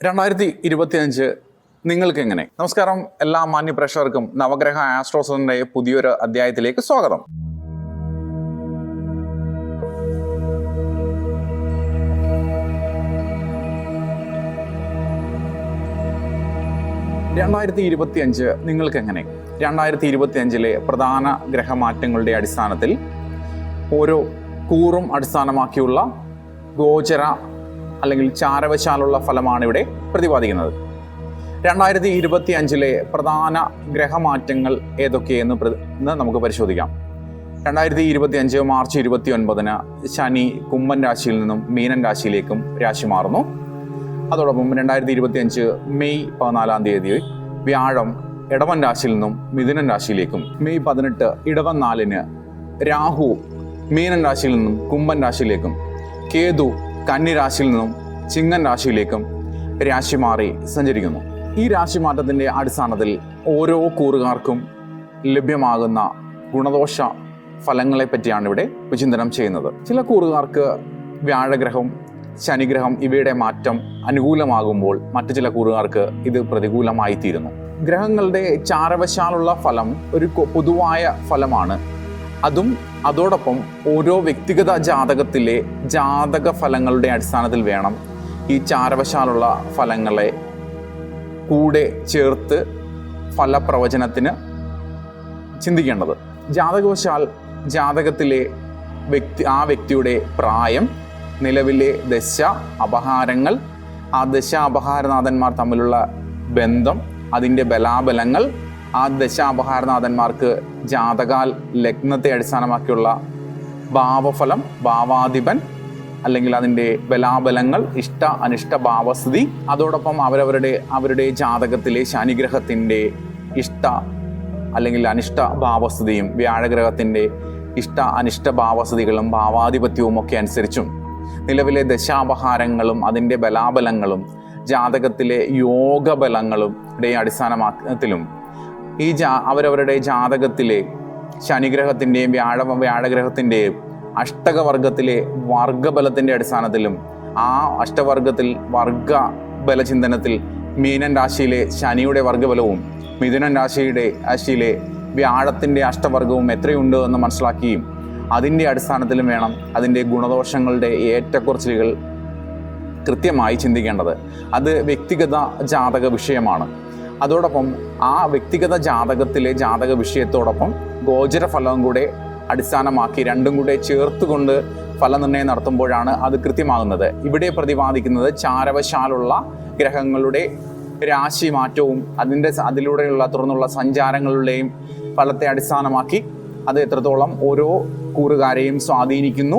രണ്ടായിരത്തി ഇരുപത്തിയഞ്ച് നിങ്ങൾക്ക് എങ്ങനെ നമസ്കാരം എല്ലാ മാന്യ പ്രേക്ഷകർക്കും നവഗ്രഹ ആസ്ട്രോസിന്റെ പുതിയൊരു അധ്യായത്തിലേക്ക് സ്വാഗതം. രണ്ടായിരത്തി ഇരുപത്തിയഞ്ച് നിങ്ങൾക്ക് എങ്ങനെ രണ്ടായിരത്തി ഇരുപത്തിയഞ്ചിലെ പ്രധാന ഗ്രഹമാറ്റങ്ങളുടെ അടിസ്ഥാനത്തിൽ ഓരോ കൂറും അടിസ്ഥാനമാക്കിയുള്ള ഗോചര അല്ലെങ്കിൽ ചാരവശാലുള്ള ഫലമാണ് ഇവിടെ പ്രതിപാദിക്കുന്നത്. രണ്ടായിരത്തി ഇരുപത്തി അഞ്ചിലെ പ്രധാന ഗ്രഹമാറ്റങ്ങൾ ഏതൊക്കെയെന്ന് നമുക്ക് പരിശോധിക്കാം. രണ്ടായിരത്തി ഇരുപത്തി അഞ്ച് മാർച്ച് ഇരുപത്തി ഒൻപതിന് ശനി കുംഭൻ രാശിയിൽ നിന്നും മീനൻ രാശിയിലേക്കും രാശി മാറുന്നു. അതോടൊപ്പം രണ്ടായിരത്തി ഇരുപത്തി അഞ്ച് മെയ് പതിനാലാം തീയതി വ്യാഴം ഇടവൻ രാശിയിൽ നിന്നും മിഥുനൻ രാശിയിലേക്കും മെയ് പതിനെട്ട് ഇടവൻ നാലിന് രാഹു മീനൻ രാശിയിൽ നിന്നും കുംഭൻ രാശിയിലേക്കും കേതു കന്നി രാശിയിൽ നിന്നും ചിങ്ങൻ രാശിയിലേക്കും രാശി മാറി സഞ്ചരിക്കുന്നു. ഈ രാശി മാറ്റത്തിന്റെ അടിസ്ഥാനത്തിൽ ഓരോ കൂറുകാർക്കും ലഭ്യമാകുന്ന ഗുണദോഷ ഫലങ്ങളെ പറ്റിയാണ് ഇവിടെ വിചിന്തനം ചെയ്യുന്നത്. ചില കൂറുകാർക്ക് വ്യാഴഗ്രഹം ശനിഗ്രഹം ഇവയുടെ മാറ്റം അനുകൂലമാകുമ്പോൾ മറ്റു ചില കൂറുകാർക്ക് ഇത് പ്രതികൂലമായി തീരുന്നു ഗ്രഹങ്ങളുടെ ചാരവശാലുള്ള ഫലം ഒരു പൊതുവായ ഫലമാണ് അതും അതോടൊപ്പം ഓരോ വ്യക്തിഗത ജാതകത്തിലെ ജാതക ഫലങ്ങളുടെ അടിസ്ഥാനത്തിൽ വേണം ഈ ചാരവശാലുള്ള ഫലങ്ങളെ കൂടെ ചേർത്ത് ഫലപ്രവചനത്തിന് ചിന്തിക്കേണ്ടത്. ജാതകവശാൽ ജാതകത്തിലെ വ്യക്തി ആ വ്യക്തിയുടെ പ്രായം നിലവിലെ ദശ അപഹാരങ്ങൾ ആ ദശ അപഹാരനാഥന്മാർ തമ്മിലുള്ള ബന്ധം അതിന്റെ ബലാബലങ്ങൾ ആ ദശാപഹാരനാഥന്മാർക്ക് ജാതകാൽ ലഗ്നത്തെ അടിസ്ഥാനമാക്കിയുള്ള ഭാവഫലം ഭാവാധിപൻ അല്ലെങ്കിൽ അതിന്റെ ബലാബലങ്ങൾ ഇഷ്ട അനിഷ്ട ഭാവസ്ഥിതി. അതോടൊപ്പം അവരവരുടെ അവരുടെ ജാതകത്തിലെ ശനിഗ്രഹത്തിന്റെ ഇഷ്ട അല്ലെങ്കിൽ അനിഷ്ട ഭാവസ്ഥിതിയും വ്യാഴഗ്രഹത്തിന്റെ ഇഷ്ട അനിഷ്ട ഭാവസ്ഥിതികളും ഭാവാധിപത്യവും ഒക്കെ അനുസരിച്ചും നിലവിലെ ദശാപഹാരങ്ങളും അതിന്റെ ബലാബലങ്ങളും ജാതകത്തിലെ യോഗബലങ്ങളും അടിസ്ഥാനമാക്കത്തിലും ഈ ജാ അവരവരുടെ ജാതകത്തിലെ ശനിഗ്രഹത്തിന്റെയും വ്യാഴ വ്യാഴഗ്രഹത്തിന്റെയും അഷ്ടകവർഗത്തിലെ വർഗബലത്തിന്റെ അടിസ്ഥാനത്തിലും ആ അഷ്ടവർഗത്തിൽ വർഗ ബലചിന്തനത്തിൽ മീനൻ രാശിയിലെ ശനിയുടെ വർഗബലവും മിഥുനൻ രാശിയുടെ രാശിയിലെ വ്യാഴത്തിന്റെ അഷ്ടവർഗവും എത്രയുണ്ട് എന്ന് മനസ്സിലാക്കുകയും അതിന്റെ അടിസ്ഥാനത്തിലും വേണം അതിന്റെ ഗുണദോഷങ്ങളുടെ ഏറ്റക്കുറച്ചിലുകൾ കൃത്യമായി ചിന്തിക്കേണ്ടത്. അത് വ്യക്തിഗത ജാതക വിഷയമാണ്. അതോടൊപ്പം ആ വ്യക്തിഗത ജാതകത്തിലെ ജാതക വിഷയത്തോടൊപ്പം ഗോചര ഫലവും കൂടെ അടിസ്ഥാനമാക്കി രണ്ടും കൂടെ ചേർത്തുകൊണ്ട് ഫലനിർണയം നടത്തുമ്പോഴാണ് അത് കൃത്യമാകുന്നത്. ഇവിടെ പ്രതിപാദിക്കുന്നത് ചാരവശാലുള്ള ഗ്രഹങ്ങളുടെ രാശി മാറ്റവും അതിന്റെ അതിലൂടെയുള്ള തുറന്നുള്ള സഞ്ചാരങ്ങളുടെയും ഫലത്തെ അടിസ്ഥാനമാക്കി അത് എത്രത്തോളം ഓരോ കൂറുകാരെയും സ്വാധീനിക്കുന്നു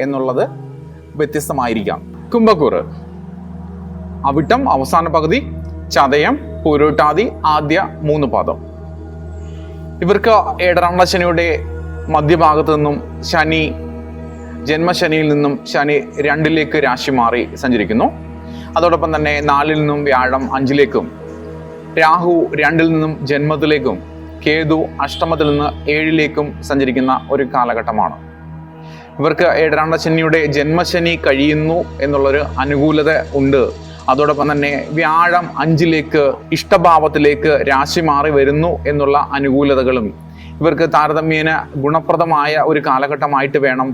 എന്നുള്ളത് വ്യത്യസ്തമായിരിക്കാം. കുംഭക്കൂറ്. അവിട്ടം അവസാന പകുതി ചതയം പൂരോട്ടാതി ആദ്യ മൂന്ന് പാദം. ഇവർക്ക് ഏഴരാം ശനിയുടെ മധ്യഭാഗത്ത് നിന്നും ശനി ജന്മശനിയിൽ നിന്നും ശനി രണ്ടിലേക്ക് രാശി മാറി സഞ്ചരിക്കുന്നു. അതോടൊപ്പം തന്നെ നാലിൽ നിന്നും വ്യാഴം അഞ്ചിലേക്കും രാഹു രണ്ടിൽ നിന്നും ജന്മത്തിലേക്കും കേതു അഷ്ടമത്തിൽ നിന്ന് ഏഴിലേക്കും സഞ്ചരിക്കുന്ന ഒരു കാലഘട്ടമാണ്. ഇവർക്ക് ഏഴരാണ്ട ശനിയുടെ ജന്മശനി കഴിയുന്നു എന്നുള്ളൊരു അനുകൂലത ഉണ്ട്. അതോടൊപ്പം തന്നെ വ്യാഴം അഞ്ചിലേക്ക് ഇഷ്ടഭാവത്തിലേക്ക് രാശി മാറി വരുന്നു എന്നുള്ള അനുകൂലതകളും. ഇവർക്ക് താരതമ്യേന ഗുണപ്രദമായ ഒരു കാലഘട്ടമായിട്ട് വേണം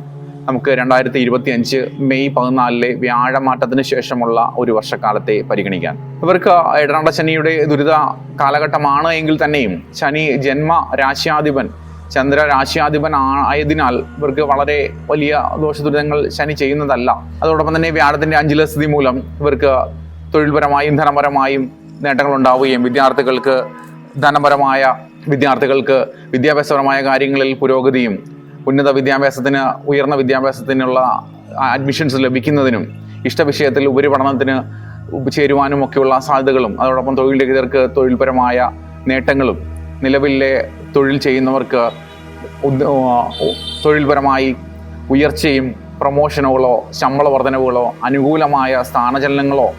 നമുക്ക് രണ്ടായിരത്തി ഇരുപത്തി അഞ്ച് മെയ് പതിനാലിലെ വ്യാഴമാറ്റത്തിന് ശേഷമുള്ള ഒരു വർഷക്കാലത്തെ പരിഗണിക്കാൻ. ഇവർക്ക് ഇടനാട ശനിയുടെ ദുരിത കാലഘട്ടമാണ് എങ്കിൽ തന്നെയും ശനി ജന്മ രാശ്യാധിപൻ ചന്ദ്ര രാശ്യാധിപൻ ആയതിനാൽ ഇവർക്ക് വളരെ വലിയ ദോഷദുരിതങ്ങൾ ശനി ചെയ്യുന്നതല്ല. അതോടൊപ്പം തന്നെ വ്യാഴത്തിന്റെ അഞ്ചില സ്ഥിതി മൂലം ഇവർക്ക് തൊഴിൽപരമായും ധനപരമായും നേട്ടങ്ങൾ ഉണ്ടാവുകയും വിദ്യാർത്ഥികൾക്ക് ധനപരമായ വിദ്യാർത്ഥികൾക്ക് വിദ്യാഭ്യാസപരമായ കാര്യങ്ങളിൽ പുരോഗതിയും ഉന്നത വിദ്യാഭ്യാസത്തിന് ഉയർന്ന വിദ്യാഭ്യാസത്തിനുള്ള അഡ്മിഷൻസ് ലഭിക്കുന്നതിനും ഇഷ്ടവിഷയത്തിൽ ഉപരിപഠനത്തിന് ചേരുവാനും ഒക്കെയുള്ള സാധ്യതകളും അതോടൊപ്പം തൊഴിൽ രഹിതർക്ക് തൊഴിൽപരമായ നേട്ടങ്ങളും നിലവിലെ തൊഴിൽ ചെയ്യുന്നവർക്ക് തൊഴിൽപരമായി ഉയർച്ചയും പ്രൊമോഷനുകളോ ശമ്പള വർധനവുകളോ അനുകൂലമായ സ്ഥാനചലനങ്ങളോ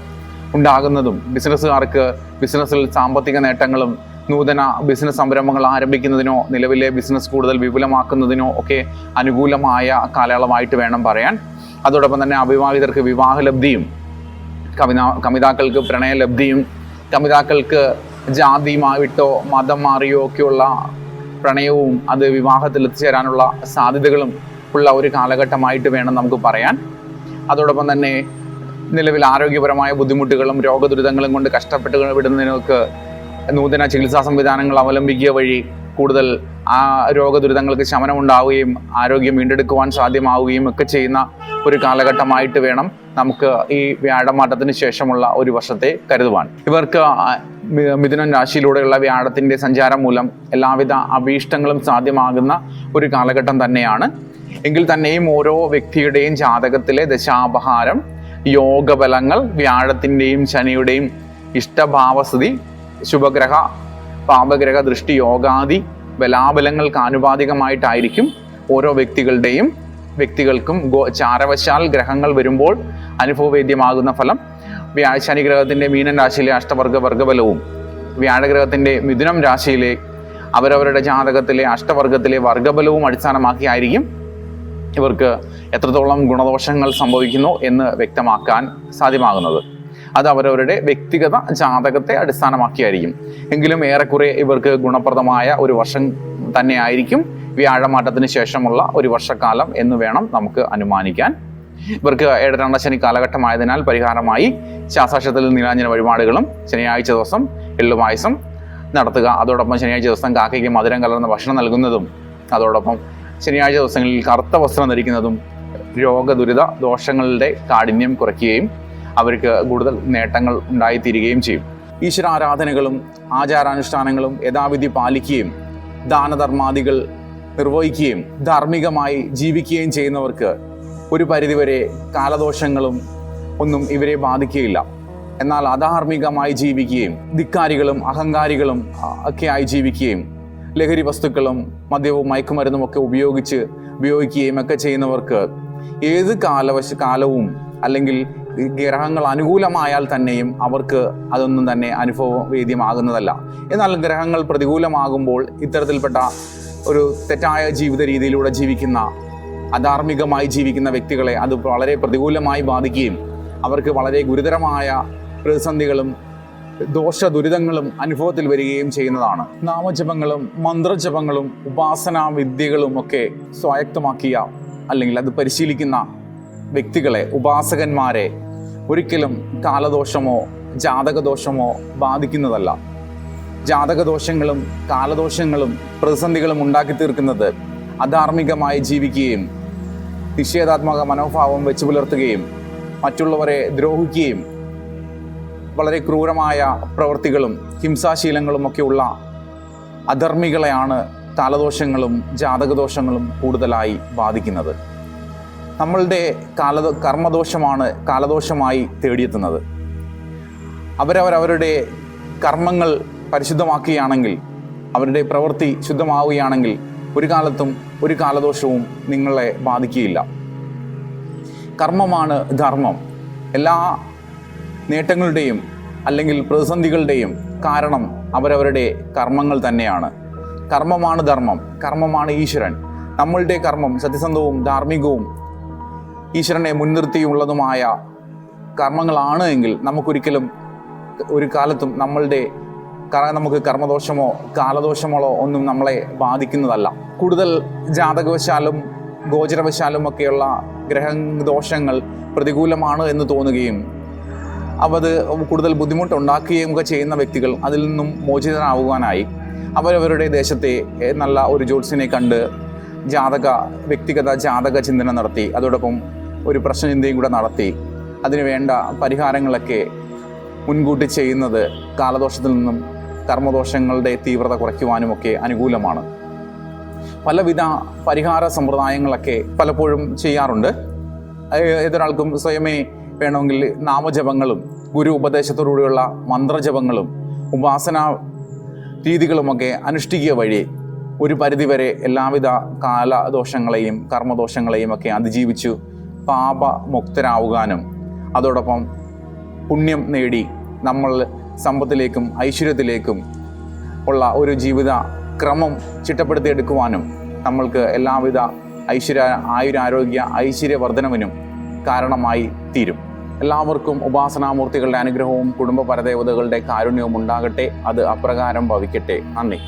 ഉണ്ടാകുന്നതും ബിസിനസ്സുകാർക്ക് ബിസിനസ്സിൽ സാമ്പത്തിക നേട്ടങ്ങളും നൂതന ബിസിനസ് സംരംഭങ്ങൾ ആരംഭിക്കുന്നതിനോ നിലവിലെ ബിസിനസ് കൂടുതൽ വിപുലമാക്കുന്നതിനോ ഒക്കെ അനുകൂലമായ കാലയളവായിട്ട് വേണം പറയാൻ. അതോടൊപ്പം തന്നെ അവിവാഹിതർക്ക് വിവാഹലബ്ധിയും കവിത കവിതാക്കൾക്ക് പ്രണയലബ്ധിയും കവിതാക്കൾക്ക് ജാതിയുമായിട്ടോ മതം മാറിയോ ഒക്കെയുള്ള പ്രണയവും അത് വിവാഹത്തിൽ എത്തിച്ചേരാനുള്ള സാധ്യതകളും ഉള്ള ഒരു കാലഘട്ടമായിട്ട് വേണം നമുക്ക് പറയാൻ. അതോടൊപ്പം തന്നെ നിലവിൽ ആരോഗ്യപരമായ ബുദ്ധിമുട്ടുകളും രോഗദുരിതങ്ങളും കൊണ്ട് കഷ്ടപ്പെട്ട് വിടുന്നതിനൊക്കെ നൂതന ചികിത്സാ സംവിധാനങ്ങൾ അവലംബിക്കുക വഴി കൂടുതൽ ആ രോഗദുരിതങ്ങൾക്ക് ശമനമുണ്ടാവുകയും ആരോഗ്യം വീണ്ടെടുക്കുവാൻ സാധ്യമാവുകയും ഒക്കെ ചെയ്യുന്ന ഒരു കാലഘട്ടമായിട്ട് വേണം നമുക്ക് ഈ വ്യാഴമാറ്റത്തിന് ശേഷമുള്ള ഒരു വർഷത്തെ കരുതുവാൻ. ഇവർക്ക് ആ മി- മിഥുനൻ രാശിയിലൂടെയുള്ള വ്യാഴത്തിന്റെ സഞ്ചാരം മൂലം എല്ലാവിധ അഭീഷ്ടങ്ങളും സാധ്യമാകുന്ന ഒരു കാലഘട്ടം തന്നെയാണ്. എങ്കിൽ തന്നെയും ഓരോ വ്യക്തിയുടെയും ജാതകത്തിലെ ദശാപഹാരം യോഗബലങ്ങൾ വ്യാഴത്തിന്റെയും ശനിയുടെയും ഇഷ്ടഭാവസ്ഥിതി ശുഭഗ്രഹ പാപഗ്രഹ ദൃഷ്ടി യോഗാദി ബലാബലങ്ങൾക്ക് ആനുപാതികമായിട്ടായിരിക്കും ഓരോ വ്യക്തികളുടെയും വ്യക്തികൾക്കും ഗോ ചാരവശാൽ ഗ്രഹങ്ങൾ വരുമ്പോൾ അനുഭവവേദ്യമാകുന്ന ഫലം. വ്യാഴ ശനി ഗ്രഹത്തിന്റെ മീനൻ രാശിയിലെ അഷ്ടവർഗ വർഗബലവും വ്യാഴഗ്രഹത്തിന്റെ മിഥുനം രാശിയിലെ അവരവരുടെ ജാതകത്തിലെ അഷ്ടവർഗത്തിലെ വർഗബലവും അടിസ്ഥാനമാക്കിയായിരിക്കും ഇവർക്ക് എത്രത്തോളം ഗുണദോഷങ്ങൾ സംഭവിക്കുന്നു എന്ന് വ്യക്തമാക്കാൻ സാധ്യമാകുന്നത്. അത് അവരവരുടെ വ്യക്തിഗത ജാതകത്തെ അടിസ്ഥാനമാക്കിയായിരിക്കും. എങ്കിലും ഏറെക്കുറെ ഇവർക്ക് ഗുണപ്രദമായ ഒരു വർഷം തന്നെയായിരിക്കും വ്യാഴമാറ്റത്തിന് ശേഷമുള്ള ഒരു വർഷക്കാലം എന്ന് വേണം നമുക്ക് അനുമാനിക്കാൻ. ഇവർക്ക് ഏഴരണ്ട ശനി കാലഘട്ടമായതിനാൽ പരിഹാരമായി ശാസ്താക്ഷത്തിൽ നീലാഞ്ജന വഴിപാടുകളും ശനിയാഴ്ച ദിവസം എള്ളുപായസം നടത്തുക. അതോടൊപ്പം ശനിയാഴ്ച ദിവസം കാക്കയ്ക്ക് മധുരം കലർന്ന ഭക്ഷണം നൽകുന്നതും അതോടൊപ്പം ശനിയാഴ്ച ദിവസങ്ങളിൽ കറുത്ത വസ്ത്രം ധരിക്കുന്നതും രോഗദുരിത ദോഷങ്ങളുടെ കാഠിന്യം കുറയ്ക്കുകയും അവർക്ക് കൂടുതൽ നേട്ടങ്ങൾ ഉണ്ടായിത്തീരുകയും ചെയ്യും. ഈശ്വര ആരാധനകളും ആചാരാനുഷ്ഠാനങ്ങളും യഥാവിധി പാലിക്കുകയും ദാനധർമാദികൾ നിർവഹിക്കുകയും ധാർമ്മികമായി ജീവിക്കുകയും ചെയ്യുന്നവർക്ക് ഒരു പരിധിവരെ കാലദോഷങ്ങളും ഒന്നും ഇവരെ ബാധിക്കുകയില്ല. എന്നാൽ അധാർമികമായി ജീവിക്കുകയും ധിക്കാരികളും അഹങ്കാരികളും ഒക്കെ ആയി ജീവിക്കുകയും ലഹരി വസ്തുക്കളും മദ്യവും മയക്കുമരുന്നും ഒക്കെ ഉപയോഗിച്ച് ഉപയോഗിക്കുകയും ഒക്കെ ചെയ്യുന്നവർക്ക് ഏത് കാലവശ കാലവും അല്ലെങ്കിൽ ഗ്രഹങ്ങൾ അനുകൂലമായാൽ തന്നെയും അവർക്ക് അതൊന്നും തന്നെ അനുഭവവേദ്യമാകുന്നതല്ല. എന്നാൽ ഗ്രഹങ്ങൾ പ്രതികൂലമാകുമ്പോൾ ഇത്തരത്തിൽപ്പെട്ട ഒരു തെറ്റായ ജീവിത രീതിയിലൂടെ ജീവിക്കുന്ന അധാർമികമായി ജീവിക്കുന്ന വ്യക്തികളെ അത് വളരെ പ്രതികൂലമായി ബാധിക്കുകയും അവർക്ക് വളരെ ഗുരുതരമായ പ്രതിസന്ധികളും ദോഷ ദുരിതങ്ങളും അനുഭവത്തിൽ വരികയും ചെയ്യുന്നതാണ്. നാമജപങ്ങളും മന്ത്രജപങ്ങളും ഉപാസനാ വിദ്യകളും ഒക്കെ സ്വായക്തമാക്കിയ അല്ലെങ്കിൽ അത് പരിശീലിക്കുന്ന വ്യക്തികളെ ഉപാസകന്മാരെ ഒരിക്കലും കാലദോഷമോ ജാതകദോഷമോ ബാധിക്കുന്നതല്ല. ജാതകദോഷങ്ങളും കാലദോഷങ്ങളും പ്രതിസന്ധികളും ഉണ്ടാക്കി തീർക്കുന്നത് അധാർമികമായി ജീവിക്കുകയും നിഷേധാത്മക മനോഭാവം വെച്ചു പുലർത്തുകയും മറ്റുള്ളവരെ ദ്രോഹിക്കുകയും വളരെ ക്രൂരമായ പ്രവൃത്തികളും ഹിംസാശീലങ്ങളും ഒക്കെയുള്ള അധർമ്മികളെയാണ് കാലദോഷങ്ങളും ജാതകദോഷങ്ങളും കൂടുതലായി ബാധിക്കുന്നത്. നമ്മളുടെ കാലദോ കർമ്മദോഷമാണ് കാലദോഷമായി തേടിയെത്തുന്നത്. അവരവരവരുടെ കർമ്മങ്ങൾ പരിശുദ്ധമാക്കുകയാണെങ്കിൽ അവരുടെ പ്രവൃത്തി ശുദ്ധമാവുകയാണെങ്കിൽ ഒരു കാലത്തും ഒരു കാലദോഷവും നിങ്ങളെ ബാധിക്കുകയില്ല. കർമ്മമാണ് ധർമ്മം. എല്ലാ നേട്ടങ്ങളുടെയും അല്ലെങ്കിൽ പ്രതിസന്ധികളുടെയും കാരണം അവരവരുടെ കർമ്മങ്ങൾ തന്നെയാണ്. കർമ്മമാണ് ധർമ്മം. കർമ്മമാണ് ഈശ്വരൻ. നമ്മളുടെ കർമ്മം സത്യസന്ധവും ധാർമ്മികവും ഈശ്വരനെ മുൻനിർത്തിയുള്ളതുമായ കർമ്മങ്ങളാണ് എങ്കിൽ നമുക്കൊരിക്കലും ഒരു കാലത്തും നമ്മളുടെ നമുക്ക് കർമ്മദോഷമോ കാലദോഷമോ ഒന്നും നമ്മളെ ബാധിക്കുന്നതല്ല. കൂടുതൽ ജാതകവശാലും ഗോചരവശാലും ഒക്കെയുള്ള ഗ്രഹദോഷങ്ങൾ പ്രതികൂലമാണ് എന്ന് തോന്നുകയും അവത് കൂടുതൽ ബുദ്ധിമുട്ടുണ്ടാക്കുകയും ഒക്കെ ചെയ്യുന്ന വ്യക്തികൾ അതിൽ നിന്നും മോചിതനാവുവാനായി അവരവരുടെ ദേശത്തെ നല്ല ഒരു ജ്യോത്സ്യനെ കണ്ട് ജാതക വ്യക്തിഗത ജാതക ചിന്തനം നടത്തി അതോടൊപ്പം ഒരു പ്രശ്നചിന്തയും കൂടെ നടത്തി അതിനു വേണ്ട പരിഹാരങ്ങളൊക്കെ മുൻകൂട്ടി ചെയ്യുന്നത് കാലദോഷത്തിൽ നിന്നും കർമ്മദോഷങ്ങളുടെ തീവ്രത കുറയ്ക്കുവാനുമൊക്കെ അനുകൂലമാണ്. പലവിധ പരിഹാര സമ്പ്രദായങ്ങളൊക്കെ പലപ്പോഴും ചെയ്യാറുണ്ട്. ഏതൊരാൾക്കും സ്വയമേ വേണമെങ്കിൽ നാമജപങ്ങളും ഗുരു ഉപദേശത്തോടുകൂടിയുള്ള മന്ത്രജപങ്ങളും ഉപാസന രീതികളുമൊക്കെ അനുഷ്ഠിക്കുക വഴി ഒരു പരിധിവരെ എല്ലാവിധ കാലദോഷങ്ങളെയും കർമ്മദോഷങ്ങളെയും ഒക്കെ അതിജീവിച്ചു പാപമുക്തരാവുവാനും അതോടൊപ്പം പുണ്യം നേടി നമ്മൾ സമ്പത്തിലേക്കും ഐശ്വര്യത്തിലേക്കും ഉള്ള ഒരു ജീവിത ക്രമം ചിട്ടപ്പെടുത്തിയെടുക്കുവാനും നമ്മൾക്ക് എല്ലാവിധ ഐശ്വര്യ ആയുരാരോഗ്യ ഐശ്വര്യവർദ്ധനവിനും കാരണമായി തീരും. എല്ലാവർക്കും ഉപാസനാമൂർത്തികളുടെ അനുഗ്രഹവും കുടുംബ പരദേവതകളുടെ കാരുണ്യവും ഉണ്ടാകട്ടെ. അത് അപ്രകാരം ഭവിക്കട്ടെ. നന്ദി.